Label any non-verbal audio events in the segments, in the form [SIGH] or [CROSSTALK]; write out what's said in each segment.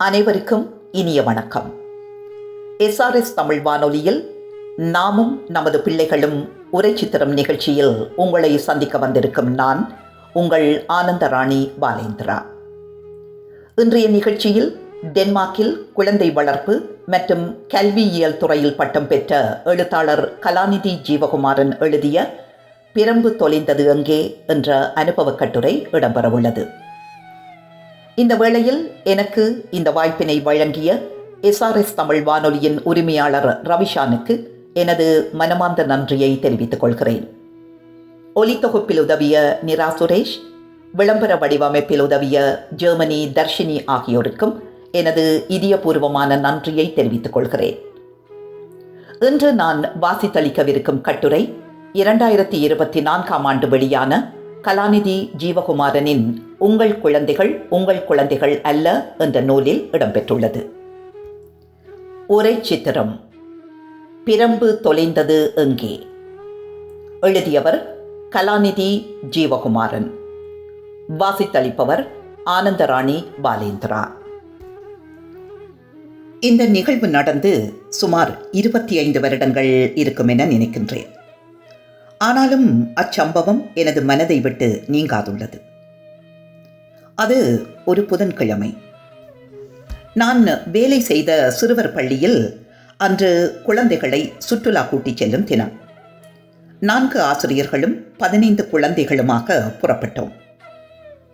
அனைவருக்கும் இனிய வணக்கம். எஸ்ஆர்எஸ் தமிழ் வானொலியில் நாமும் நமது பிள்ளைகளும் உரை சித்திரம் நிகழ்ச்சியில் உங்களை சந்திக்க வந்திருக்கும் நான் உங்கள் ஆனந்தராணி பாலேந்திரா. இன்றைய நிகழ்ச்சியில் டென்மார்க்கில் குழந்தை வளர்ப்பு மற்றும் கல்வியியல் துறையில் பட்டம் பெற்ற எழுத்தாளர் கலாநிதி ஜீவகுமாரன் எழுதிய பிரம்பு தொலைந்தது எங்கே? என்ற அனுபவக் கட்டுரை இடம்பெறவுள்ளது. இந்த வேளையில் எனக்கு இந்த வாய்ப்பினை வழங்கிய எஸ்ஆர்எஸ் தமிழ் வானொலியின் உரிமையாளர் ரவிஷானுக்கு எனது மனமார்ந்த நன்றியை தெரிவித்துக் கொள்கிறேன். ஒலித்தொகுப்பில் உதவிய நிரா சுரேஷ் விளம்பர வடிவமைப்பில் உதவிய ஜெர்மனி தர்ஷினி ஆகியோருக்கும் எனது இதயபூர்வமான நன்றியை தெரிவித்துக் கொள்கிறேன். இன்று நான் வாசித்தளிக்கவிருக்கும் கட்டுரை இரண்டாயிரத்தி இருபத்தி நான்காம் ஆண்டு வெளியான கலாநிதி ஜீவகுமாரனின் உங்கள் குழந்தைகள் உங்கள் குழந்தைகள் அல்ல என்ற நூலில் இடம்பெற்றுள்ளது. உரை சித்திரம். பிரம்பு தொலைந்தது எங்கே? எழுதியவர் கலாநிதி ஜீவகுமாரன். வாசித்தளிப்பவர் ஆனந்தராணி பாலேந்திரா. இந்த நிகழ்வு நடந்து சுமார் இருபத்தி ஐந்து வருடங்கள் இருக்கும் என நினைக்கின்றேன். ஆனாலும் அச்சம்பவம் எனது மனதை விட்டு நீங்காதுள்ளது. அது ஒரு புதன்கிழமை. நான் வேலை செய்த சிறுவர் பள்ளியில் அன்று குழந்தைகளை சுற்றுலா கூட்டிச் செல்லும் தினம். நான்கு ஆசிரியர்களும் பதினைந்து குழந்தைகளுமாக புறப்பட்டோம்.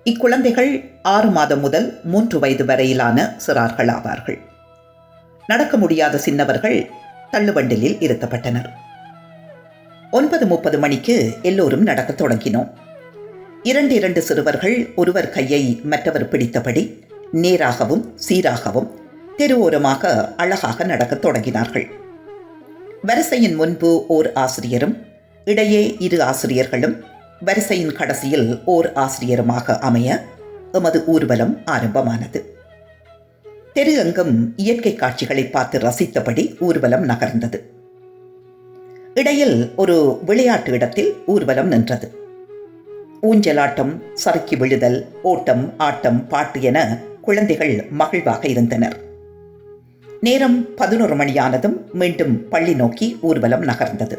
இக்குழந்தைகள் ஆறு மாதம் முதல் மூன்று வயது வரையிலான சிறார்கள் ஆவார்கள். நடக்க முடியாத சின்னவர்கள் தள்ளுவண்டிலில் இருத்தப்பட்டனர். ஒன்பது முப்பது மணிக்கு எல்லோரும் நடக்கத் தொடங்கினோம். இரண்டு இரண்டு சிறுவர்கள் ஒருவர் கையை மற்றவர் பிடித்தபடி நேராகவும் சீராகவும் தெருவோரமாக அழகாக நடக்கத் தொடங்கினார்கள். வரிசையின் முன்பு ஓர் ஆசிரியரும் இடையே இரு ஆசிரியர்களும் வரிசையின் கடைசியில் ஓர் ஆசிரியருமாக அமைய எமது ஊர்வலம் ஆரம்பமானது. தெரு எங்கும் இயற்கை காட்சிகளை பார்த்து ரசித்தபடி ஊர்வலம் நகர்ந்தது. இடையில் ஒரு விளையாட்டு இடத்தில் ஊர்வலம் நின்றது. ஊஞ்சலாட்டம் சறுக்கி விழுதல் ஓட்டம் ஆட்டம் பாட்டு என குழந்தைகள் மகிழ்வாக இருந்தனர். நேரம் பதினோரு மணியானதும் மீண்டும் பள்ளி நோக்கி ஊர்வலம் நகர்ந்தது.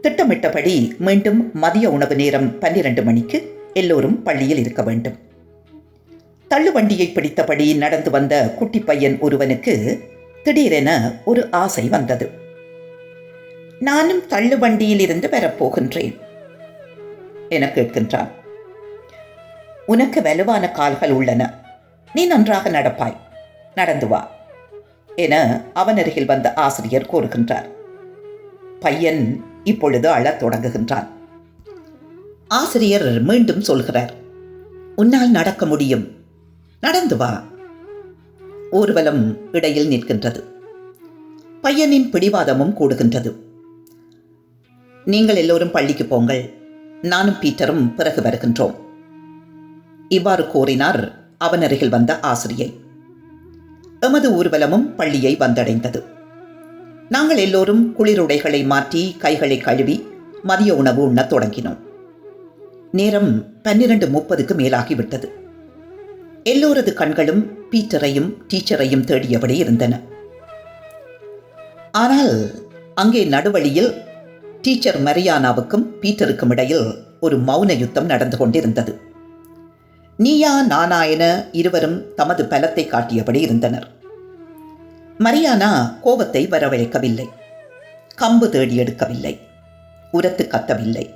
திட்டமிட்டபடி மீண்டும் மதிய உணவு நேரம் பன்னிரண்டு மணிக்கு எல்லோரும் பள்ளியில் இருக்க வேண்டும். தள்ளுவண்டியை பிடித்தபடி நடந்து வந்த குட்டி பையன் ஒருவனுக்கு திடீரென ஒரு ஆசை வந்தது. நானும் தள்ளுவண்டியில் இருந்து வரப்போகின்றேன். என கேட்கின்றான். உனக்கு வலுவான கால்கள் உள்ளன. நீ நன்றாக நடப்பாய். நடந்து வா. என அவன் அருகில் வந்த ஆசிரியர் கூறுகின்றார். பையன் இப்பொழுது அழத் தொடங்குகின்றான். ஆசிரியர் மீண்டும் சொல்கிறார் உன்னால் நடக்க முடியும். நடந்து வா. ஊர்வலம் இடையில் நிற்கின்றது. பையனின் பிடிவாதமும் கூடுகின்றது. நீங்கள் எல்லோரும் பள்ளிக்கு போங்கள். நானும் பீட்டரும் பிறகு வருகின்றோம். இவ்வாறு கூறினார் அவன் அருகில் வந்த ஆசிரியை. எமது ஊர்வலமும் பள்ளியை வந்தடைந்தது. நாங்கள் எல்லோரும் குளிருடைகளை மாற்றி கைகளை கழுவி மதிய உணவு உண்ணத் தொடங்கினோம். நேரம் பன்னிரண்டு முப்பதுக்கு மேலாகிவிட்டது. எல்லோரது கண்களும் பீட்டரையும் டீச்சரையும் தேடியபடி இருந்தன. ஆனால் அங்கே நடுவழியில் டீச்சர் மரியானாவுக்கும் பீட்டருக்கும் இடையில் ஒரு மௌன யுத்தம் நடந்து கொண்டிருந்தது. நீயா நானா என இருவரும் தமது பலத்தை காட்டியபடி இருந்தனர். மரியானா கோபத்தை வரவழைக்கவில்லை. கம்பு தேடி எடுக்கவில்லை. உரத்து கத்தவில்லை.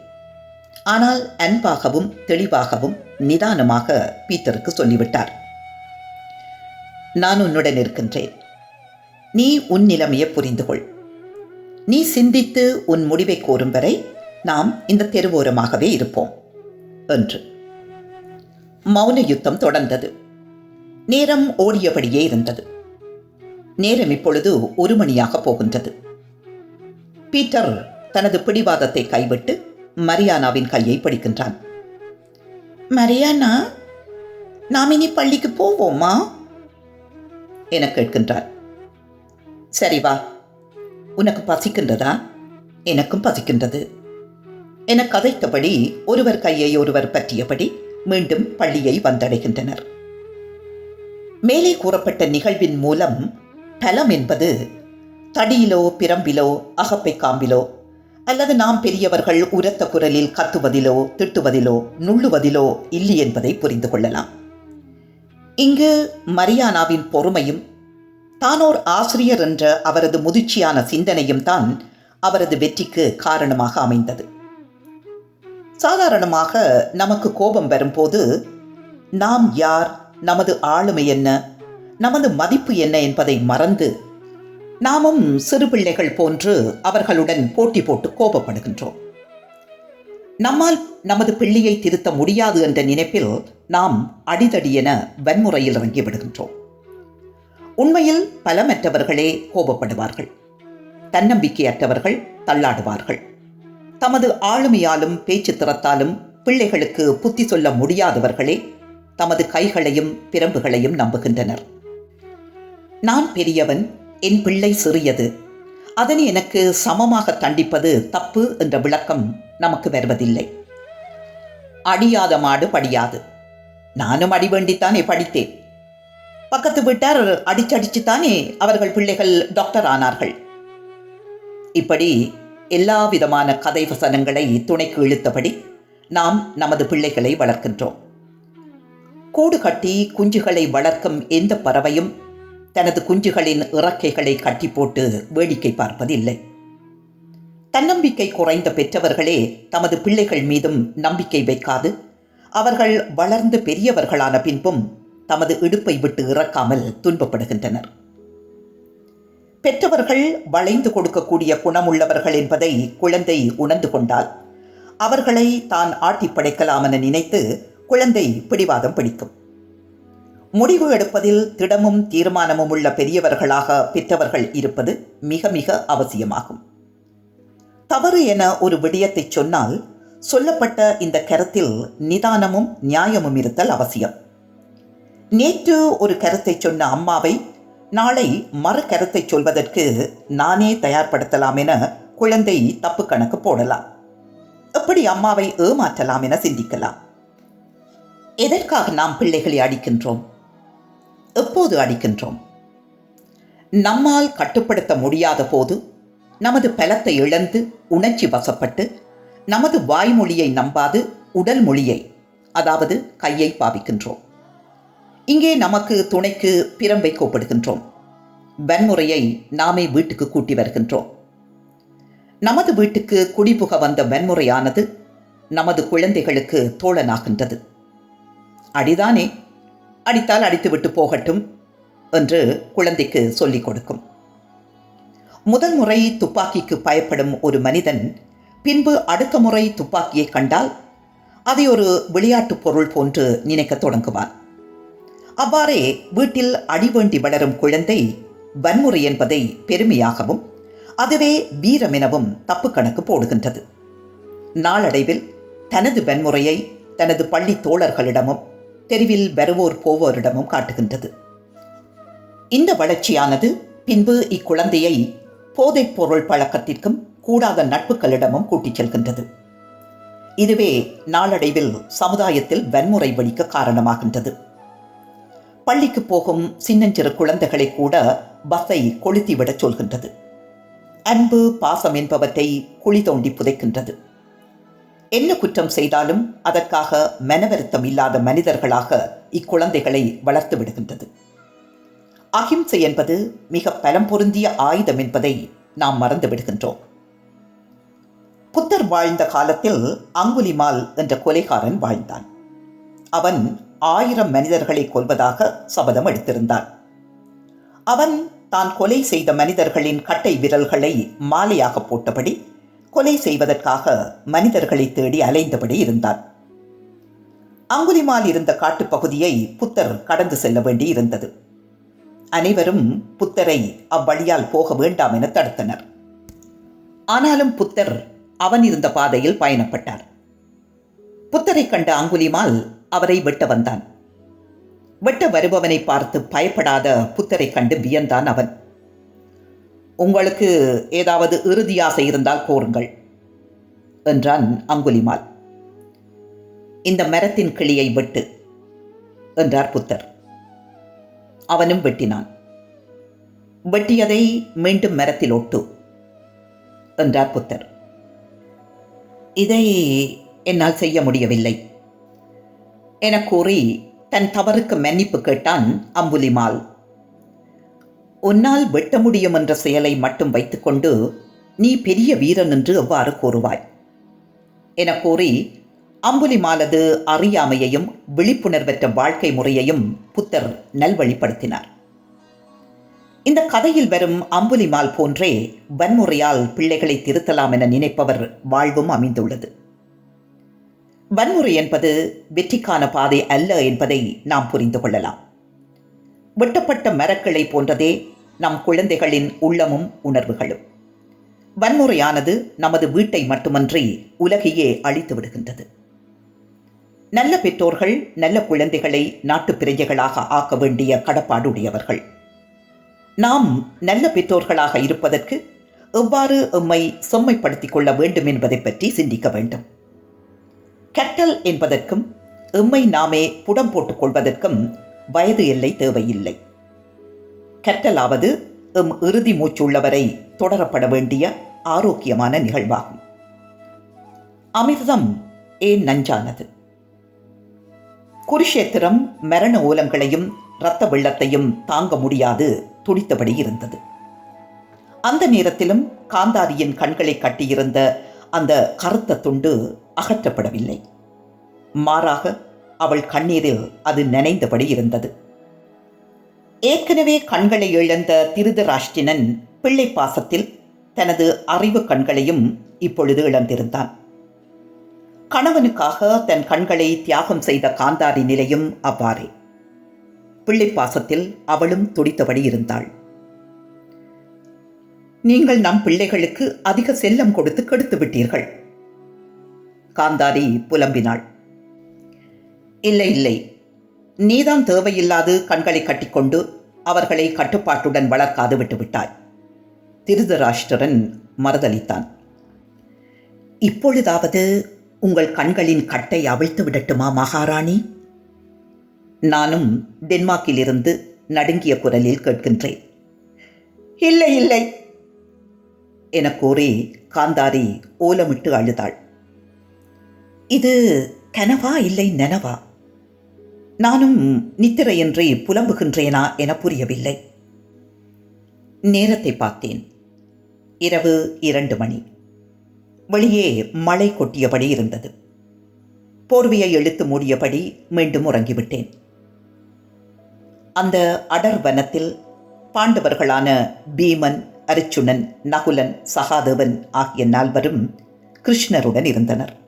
ஆனால் அன்பாகவும் தெளிவாகவும் நிதானமாக பீட்டருக்கு சொல்லிவிட்டார். நான் உன்னுடன் இருக்கின்றேன். நீ உன் நிலைமையை புரிந்து கொள் நீ சிந்தித்து உன் முடிவை கோரும் வரை நாம் இந்த தெருவோரமாகவே இருப்போம் என்று. மௌன யுத்தம் தொடர்ந்தது. நேரம் ஓடியபடியே இருந்தது. நேரம் இப்பொழுது ஒரு மணியாக போகின்றது. பீட்டர் தனது பிடிவாதத்தை கைவிட்டு மரியானாவின் கையை பிடிக்கின்றான். மரியானா நாம் இனி பள்ளிக்கு போவோமா? என கேட்கின்றார். சரி வா உனக்கு பசிக்கின்றதா? எனக்கும் பசிக்கின்றது. என கதைத்தபடி ஒருவர் கையை ஒருவர் பற்றியபடி மீண்டும் பள்ளியை வந்தடைகின்றனர். மேலே கூறப்பட்ட நிகழ்வின் மூலம் பலம் என்பது தடியிலோ பிரம்பிலோ அகப்பை காம்பிலோ அல்லது நாம் பெரியவர்கள் உரத்த குரலில் கத்துவதிலோ திட்டுவதிலோ நுள்ளுவதிலோ இல்லை என்பதை புரிந்து கொள்ளலாம். இங்கு மரியானாவின் பொறுமையும் தானோர் ஆசிரியர் என்ற அவரது முதிர்ச்சியான சிந்தனையும் தான் அவரது வெற்றிக்கு காரணமாக அமைந்தது. சாதாரணமாக நமக்கு கோபம் வரும்போது நாம் யார் நமது ஆளுமை என்ன நமது மதிப்பு என்ன என்பதை மறந்து நாமும் சிறு பிள்ளைகள் போன்று அவர்களுடன் போட்டி போட்டு கோபப்படுகின்றோம். நம்மால் நமது பிள்ளையை திருத்த முடியாது என்ற நினைப்பில் நாம் அடிதடி என வன்முறையில் இறங்கி விடுகின்றோம் உண்மையில் பலமற்றவர்களே கோபப்படுவார்கள். தன்னம்பிக்கையற்றவர்கள் தள்ளாடுவார்கள். தமது ஆளுமையாலும் பேச்சு திறத்தாலும் பிள்ளைகளுக்கு புத்தி சொல்ல முடியாதவர்களே தமது கைகளையும் பிரம்புகளையும் நம்புகின்றனர். நான் பெரியவன் என் பிள்ளை சிறியது. அதனை எனக்கு சமமாக தண்டிப்பது தப்பு என்ற விளக்கம் நமக்கு வருவதில்லை. அடியாத மாடு படியாது. நானும் அடி வேண்டித்தானே படித்தேன். பக்கத்து வீட்டார் அடிச்சடிச்சுத்தானே அவர்கள் பிள்ளைகள் டாக்டர் ஆனார்கள். இப்படி எல்லா விதமான கதை வசனங்களை துணைக்கு இழுத்தபடி நாம் நமது பிள்ளைகளை வளர்க்கின்றோம். கூடு கட்டி குஞ்சுகளை வளர்க்கும் எந்த பறவையும் தனது குஞ்சுகளின் இறக்கைகளை கட்டி போட்டு வேடிக்கை பார்ப்பதில்லை. தன்னம்பிக்கை குறைந்த பெற்றவர்களே தமது பிள்ளைகள் மீதும் நம்பிக்கை வைக்காது. அவர்கள் வளர்ந்து பெரியவர்களான பின்பும் தமது இடுப்பை விட்டு இறக்காமல் துன்பப்படுகின்றனர். பெற்றவர்கள் வளைந்து கொடுக்கக்கூடிய குணமுள்ளவர்கள் என்பதை குழந்தை உணர்ந்து கொண்டால் அவர்களை தான் ஆட்டி படைக்கலாம் என நினைத்து குழந்தை பிடிவாதம் பிடிக்கும். முடிவு எடுப்பதில் திடமும் தீர்மானமும் உள்ள பெரியவர்களாக பெற்றவர்கள் இருப்பது மிக மிக அவசியமாகும். தவறு என ஒரு விடயத்தை சொன்னால் சொல்லப்பட்ட இந்த கருத்தில் நிதானமும் நியாயமும் இருத்தல் அவசியம். நேற்று ஒரு கருத்தை சொன்ன அம்மாவை நாளை மறு கருத்தை சொல்வதற்கு நானே தயார்படுத்தலாம் என குழந்தை தப்பு கணக்கு போடலாம். எப்படி அம்மாவை ஏமாற்றலாம் என சிந்திக்கலாம். எதற்காக நாம் பிள்ளைகளை அடிக்கின்றோம்? எப்போது அடிக்கின்றோம்? நம்மால் கட்டுப்படுத்த முடியாத போது நமது பலத்தை இழந்து உணர்ச்சி வசப்பட்டு நமது வாய்மொழியை நம்பாது உடல் மொழியை அதாவது கையை பாவிக்கின்றோம். இங்கே நமக்கு துணைக்கு பிரம்பை கோப்படுகின்றோம். வன்முறையை நாமே வீட்டுக்கு கூட்டி வருகின்றோம். நமது வீட்டுக்கு குடிபுக வந்த வன்முறையானது நமது குழந்தைகளுக்கு தோழனாகின்றது. அடிதானே அடித்தால் அடித்துவிட்டு போகட்டும் என்று குழந்தைக்கு சொல்லிக் கொடுக்கும். முதல் முறை துப்பாக்கிக்கு பயப்படும் ஒரு மனிதன் பின்பு அடுத்த முறை துப்பாக்கியை கண்டால் அதை ஒரு விளையாட்டுப் பொருள் போன்று நினைக்கத் தொடங்குவான். அவ்வாறே வீட்டில் அடிவேண்டி வளரும் குழந்தை வன்முறை என்பதை பெருமையாகவும் அதுவே வீரமெனவும் தப்பு கணக்கு போடுகின்றது. நாளடைவில் தனது வன்முறையை தனது பள்ளி தோழர்களிடமும் தெருவில் வருவோர் போவோரிடமும் காட்டுகின்றது. இந்த வளர்ச்சியானது பின்பு இக்குழந்தையை போதைப் பொருள் பழக்கத்திற்கும் கூடாத நட்புகளிடமும் கூட்டிச் செல்கின்றது. இதுவே நாளடைவில் சமுதாயத்தில் வன்முறை வலிக்க காரணமாகின்றது. பள்ளிக்கு போகும் சின்னஞ்சிறு குழந்தைகளை கூட பஸ்ஸை கொளுத்திவிடச் சொல்கின்றது. அன்பு பாசம் என்பவற்றை குழி தோண்டி புதைக்கின்றது. என்ன குற்றம் செய்தாலும் அதற்காக மனவருத்தம் இல்லாத மனிதர்களாக இக்குழந்தைகளை வளர்த்து விடுகின்றது. அகிம்சை என்பது மிக பலம் பொருந்திய ஆயுதம் என்பதை நாம் மறந்து விடுகின்றோம். புத்தர் வாழ்ந்த காலத்தில் அங்குலிமால் என்ற கொலைகாரன் வாழ்ந்தான். அவன் ஆயிரம் மனிதர்களை கொல்வதாக சபதம் எடுத்திருந்தான் அவன் தான் கொலை செய்த மனிதர்களின் கட்டை விரல்களை மாலையாக போட்டபடி கொலை செய்வதற்காக மனிதர்களை தேடி அலைந்தபடி இருந்தான். அங்குலிமால் இருந்த காட்டுப்பகுதியை புத்தர் கடந்து செல்ல வேண்டி இருந்தது. அனைவரும் புத்தரை அவ்வழியால் போக வேண்டாம் என தடுத்தனர். ஆனாலும் புத்தர் அவன் இருந்த பாதையில் பயணப்பட்டார். புத்தரை கண்ட அங்குலிமால் அவரை வெட்ட வந்தான். வெட்ட வருபவனை பார்த்து பயப்படாத புத்தரை கண்டு வியந்தான் அவன். உங்களுக்கு ஏதாவது இறுதி ஆசை இருந்தால் கோருங்கள் என்றான் அங்குலிமால். இந்த மரத்தின் கிளியை வெட்டு என்றார் புத்தர். அவனும் வெட்டினான். வெட்டியதை மீண்டும் மரத்தில் ஒட்டு என்றார் புத்தர். இதை என்னால் செய்ய முடியவில்லை. என கூறி தன் தவறுக்கு மன்னிப்பு கேட்டான் அம்புலிமால். உன்னால் வெட்ட முடியும் என்ற செயலை மட்டும் வைத்துக்கொண்டு நீ பெரிய வீரன் என்று எவ்வாறு கூறுவாய்? என கூறி அம்புலிமாலது அறியாமையையும் விழிப்புணர்வற்ற வாழ்க்கை முறையையும் புத்தர் நல்வழிப்படுத்தினார். இந்த கதையில் வரும் அம்புலிமால் போன்றே வன்முறையால் பிள்ளைகளை திருத்தலாம் என நினைப்பவர் வாழ்வும் அமைந்துள்ளது. வன்முறை என்பது வெற்றிக்கான பாதை அல்ல என்பதை நாம் புரிந்து கொள்ளலாம். வெட்டப்பட்ட மரக்கிளை போன்றதே நம் குழந்தைகளின் உள்ளமும் உணர்வுகளும். வன்முறையானது நமது வீட்டை மட்டுமன்றி உலகையே அழித்து விடுகின்றது. நல்ல பெற்றோர்கள் நல்ல குழந்தைகளை நாட்டு பிரஜைகளாக ஆக்க வேண்டிய கடப்பாடுடையவர்கள். நாம் நல்ல பெற்றோர்களாக இருப்பதற்கு எவ்வாறு எம்மை செம்மைப்படுத்திக் கொள்ள வேண்டும் என்பதை பற்றி சிந்திக்க வேண்டும். கற்றல் என்பதற்கும் எம்மை நாமே புடம் போட்டுக் கொள்வதற்கும் வயது எல்லை தேவையில்லை. கற்றலாவது எம் இறுதி மூச்சுள்ளவரை தொடரப்பட வேண்டிய ஆரோக்கியமான நிகழ்வாகும். அமிர்தம் ஏன் நஞ்சானது? குருஷேத்திரம் மரண ஓலங்களையும் இரத்த வெள்ளத்தையும் தாங்க முடியாது துடித்தபடி இருந்தது. அந்த நேரத்திலும் காந்தாரியின் கண்களை கட்டியிருந்த அந்த கருத்த துண்டு அகற்றப்படவில்லை. மாறாக அவள் கண்ணீரில் அது நனைந்தபடி இருந்தது. ஏற்கனவே கண்களை இழந்த திருதராஷ்டினன் பிள்ளை பாசத்தில் தனது அறிவு கண்களையும் இப்பொழுது இழந்திருந்தான். கணவனுக்காக தன் கண்களை தியாகம் செய்த காந்தாரி நிலையும் அவ்வாறே. பிள்ளை பாசத்தில் அவளும் துடித்தபடி இருந்தாள். நீங்கள் நம் பிள்ளைகளுக்கு அதிக செல்லம் கொடுத்து கெடுத்து விட்டீர்கள். காந்தாரி புலம்பினாள். இல்லை இல்லை. நீதான் தேவையில்லாது கண்களை கட்டிக்கொண்டு அவர்களை கட்டுப்பாட்டுடன் வளர்க்காது விட்டுவிட்டாய். திருதராஷ்டிரன் மறுதளித்தான் இப்பொழுதாவது உங்கள் கண்களின் கட்டை அவிழ்த்து விடட்டுமா மகாராணி? நானும் டென்மார்க்கிலிருந்து நடுங்கிய குரலில் கேட்கின்றேன். இல்லை இல்லை. என கூறி காந்தாரி ஓலமிட்டு அழுதாள். இது கனவா இல்லை நனவா? நானும் நித்திரையின்றி புலம்புகின்றேனா என புரியவில்லை. நேரத்தை பார்த்தேன். இரவு இரண்டு மணி. வெளியே மழை கொட்டியபடி இருந்தது. போர்வையை இழுத்து மூடியபடி மீண்டும் உறங்கிவிட்டேன். அந்த அடர் வனத்தில் பாண்டவர்களான பீமன் அரிச்சுனன் நகுலன் சகாதேவன் ஆகிய நால்வரும் கிருஷ்ணருடன் இருந்தனர்.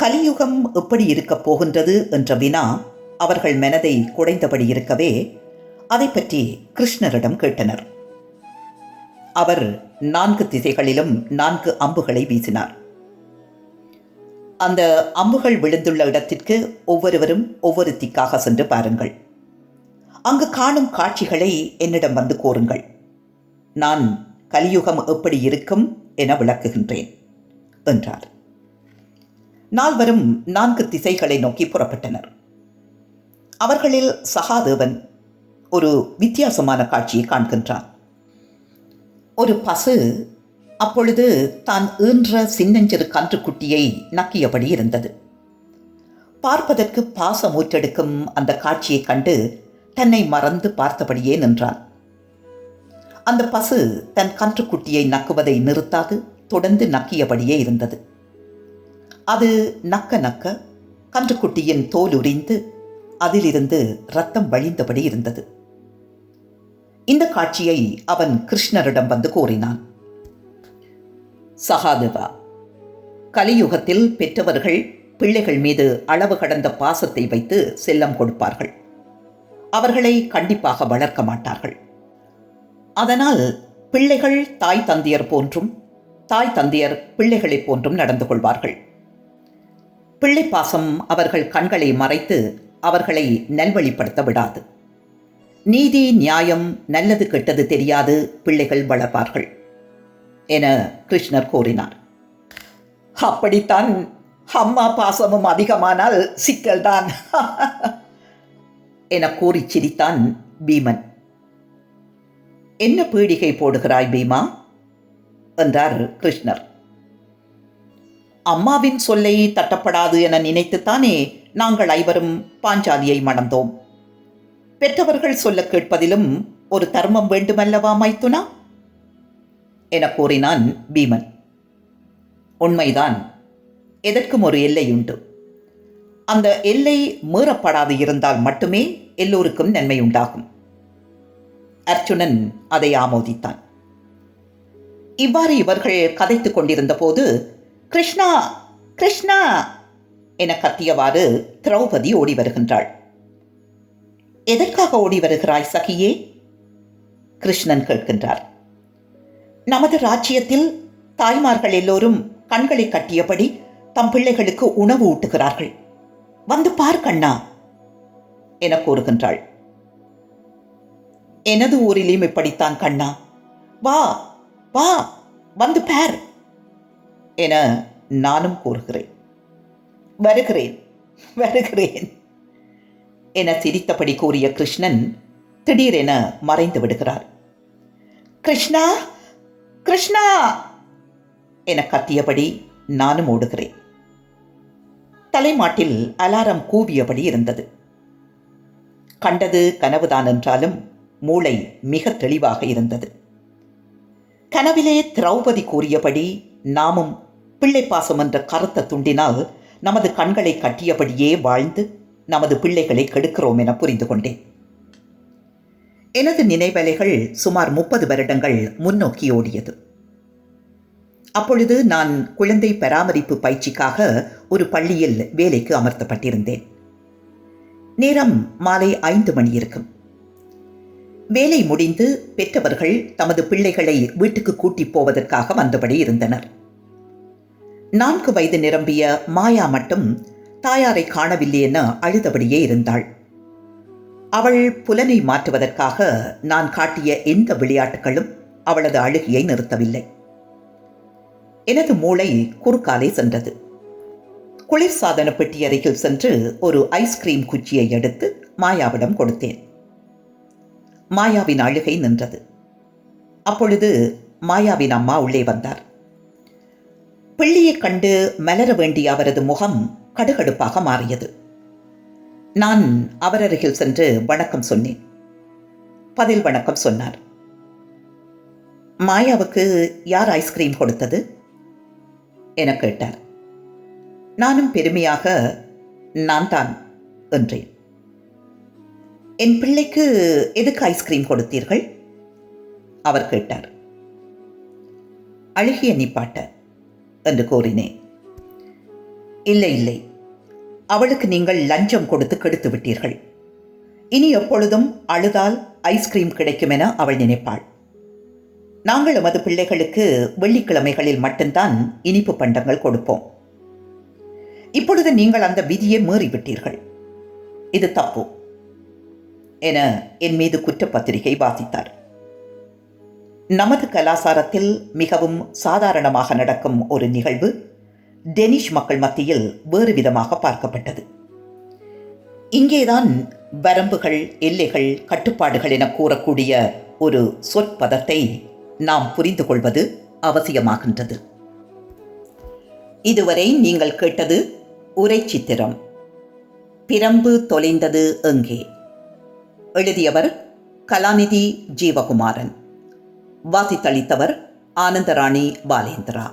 கலியுகம் எப்படி இருக்கப் போகின்றது என்ற வினா அவர்கள் மனதை குடைந்தபடி இருக்கவே அதை பற்றி கிருஷ்ணரிடம் கேட்டனர். அவர் நான்கு திசைகளிலும் நான்கு அம்புகளை வீசினார். அந்த அம்புகள் விழுந்துள்ள இடத்திற்கு ஒவ்வொருவரும் ஒவ்வொரு திக்காக சென்று பாருங்கள். அங்கு காணும் காட்சிகளை என்னிடம் வந்து கூறுங்கள். நான் கலியுகம் எப்படி இருக்கும் என விளக்குகின்றேன் என்றார். நால்வரும் நான்கு திசைகளை நோக்கி புறப்பட்டனர். அவர்களில் சகாதேவன் ஒரு வித்தியாசமான காட்சியை காண்கின்றான். ஒரு பசு அப்பொழுது தான் ஈன்ற சின்னஞ்சிறு கன்றுக்குட்டியை நக்கியபடி இருந்தது. பார்ப்பதற்கு பாசம் ஊற்றெடுக்கும் அந்த காட்சியைக் கண்டு தன்னை மறந்து பார்த்தபடியே நின்றான். அந்த பசு தன் கன்றுக்குட்டியை நக்குவதை நிறுத்தாது தொடர்ந்து நக்கியபடியே இருந்தது. அது நக்க நக்க கன்றுக்குட்டியின் தோல் உரிந்து அதிலிருந்து ரத்தம் வழிந்தபடி இருந்தது. இந்த காட்சியை அவன் கிருஷ்ணரிடம் வந்து கூறினான். சகாதேவா கலியுகத்தில் பெற்றவர்கள் பிள்ளைகள் மீது அளவு கடந்த பாசத்தை வைத்து செல்லம் கொடுப்பார்கள். அவர்களை கண்டிப்பாக வளர்க்க மாட்டார்கள். அதனால் பிள்ளைகள் தாய் தந்தையர் போன்றும் தாய் தந்தையர் பிள்ளைகளைப் போன்றும் நடந்து கொள்வார்கள். பிள்ளை பாசம் அவர்கள் கண்களை மறைத்து அவர்களை நல்வழிப்படுத்த விடாது. நீதி நியாயம் நல்லது கெட்டது தெரியாது பிள்ளைகள் வளர்ப்பார்கள் என கிருஷ்ணர் கூறினார். அப்படித்தான் அம்மா பாசமும் அதிகமானால் சிக்கல்தான். [LAUGHS] என கூறிச் சிரித்தான் பீமன். என்ன பீடிகை போடுகிறாய் பீமா? என்றார் கிருஷ்ணர். அம்மாவின் சொல்லை தட்டப்படாது என நினைத்துத்தானே நாங்கள் ஐவரும் பாஞ்சாலியை மணந்தோம். பெற்றவர்கள் சொல்ல கேட்பதிலும் ஒரு தர்மம் வேண்டுமல்லவா மைத்துனா? என கூறினான் பீமன். உண்மைதான் எதற்கும் ஒரு எல்லை உண்டு. அந்த எல்லை மீறப்படாது இருந்தால் மட்டுமே எல்லோருக்கும் நன்மை உண்டாகும். அர்ஜுனன் அதை ஆமோதித்தான். இவ்வாறு இவர்கள் கதைத்துக் கொண்டிருந்த போது கிருஷ்ணா கிருஷ்ணா என கத்தியவாறு திரௌபதி ஓடி வருகின்றாள். எதற்காக ஓடி வருகிறாய் சகியே? கிருஷ்ணன் கேட்கின்றார். நமது ராஜ்யத்தில் தாய்மார்கள் எல்லோரும் கண்களை கட்டியபடி தம் பிள்ளைகளுக்கு உணவு ஊட்டுகிறார்கள். வந்து பார் கண்ணா என கூறுகின்றாள். எனது ஊரிலும் இப்படித்தான் கண்ணா. வா வா வந்து பார். என நானும் கூறுகிறேன். வருகிறேன் வருகிறேன் என சிரித்தபடி கூறிய கிருஷ்ணன் திடீரென மறைந்து விடுகிறார். கிருஷ்ணா கிருஷ்ணா என கத்தியபடி நானும் ஓடுகிறேன். தலைமாட்டில் அலாரம் கூவியபடி இருந்தது. கண்டது கனவுதான் என்றாலும் மூளை மிக தெளிவாக இருந்தது. கனவிலே திரௌபதி கூறியபடி நாமும் பிள்ளை பாசம் என்ற கருத்த துண்டினால் நமது கண்களை கட்டியபடியே வாழ்ந்து நமது பிள்ளைகளை கெடுக்கிறோம் என புரிந்து கொண்டேன். எனது நினைவலைகள் சுமார் முப்பது வருடங்கள் முன்னோக்கி ஓடியது. அப்பொழுது நான் குழந்தை பராமரிப்பு பயிற்சிக்காக ஒரு பள்ளியில் வேலைக்கு அமர்த்தப்பட்டிருந்தேன். நேரம் மாலை ஐந்து மணி இருக்கும். வேலை முடிந்து பெற்றவர்கள் தமது பிள்ளைகளை வீட்டுக்கு கூட்டிப் போவதற்காக வந்தபடி இருந்தனர். நான்கு வயது நிரம்பிய மாயா மட்டும் தாயாரை காணவில்லை என அழுதபடியே இருந்தாள். அவள் புலனை மாற்றுவதற்காக நான் காட்டிய எந்த விளையாட்டுகளும் அவளது அழுகையை நிறுத்தவில்லை. எனது மூளை குறுக்காலே சென்றது. குளிர்சாதன பெட்டி அருகில் சென்று ஒரு ஐஸ்கிரீம் குச்சியை எடுத்து மாயாவிடம் கொடுத்தேன். மாயாவின் அழுகை நின்றது. அப்பொழுது மாயாவின் அம்மா உள்ளே வந்தார். பிள்ளையைக் கண்டு மலர வேண்டிய அவரது முகம் கடுகடுப்பாக மாறியது. நான் அவர் அருகில் சென்று வணக்கம் சொன்னேன். பதில் வணக்கம் சொன்னார். மாயாவுக்கு யார் ஐஸ்கிரீம் கொடுத்தது? என கேட்டார். நானும் பெருமையாக நான் தான் என்றேன். என் பிள்ளைக்கு எதுக்கு ஐஸ்கிரீம் கொடுத்தீர்கள்? அவர் கேட்டார். அழுகிய நிப்பாட்ட என்று கூறினேன். இல்லை இல்லை. அவளுக்கு நீங்கள் லஞ்சம் கொடுத்து கெடுத்து விட்டீர்கள். இனி எப்பொழுதும் அழுதால் ஐஸ்கிரீம் கிடைக்கும் என அவள் நினைப்பாள். நாங்கள் எமது பிள்ளைகளுக்கு வெள்ளிக்கிழமைகளில் மட்டும்தான் இனிப்பு பண்டங்கள் கொடுப்போம். இப்பொழுது நீங்கள் அந்த விதியை மீறிவிட்டீர்கள். இது தப்பு என என் மீது குற்றப்பத்திரிகை வாசித்தார். நமது கலாசாரத்தில் மிகவும் சாதாரணமாக நடக்கும் ஒரு நிகழ்வு டெனிஷ் மக்கள் மத்தியில் வேறு விதமாக பார்க்கப்பட்டது. இங்கேதான் வரம்புகள் எல்லைகள் கட்டுப்பாடுகள் என கூறக்கூடிய ஒரு சொற்பதத்தை நாம் புரிந்து கொள்வது அவசியமாகின்றது. இதுவரை நீங்கள் கேட்டது உரை சித்திரம் பிரம்பு தொலைந்தது எங்கே? எழுதியவர் கலாநிதி ஜீவகுமாரன். வாசித்தளித்தவர் ஆனந்தராணி பாலேந்திரா.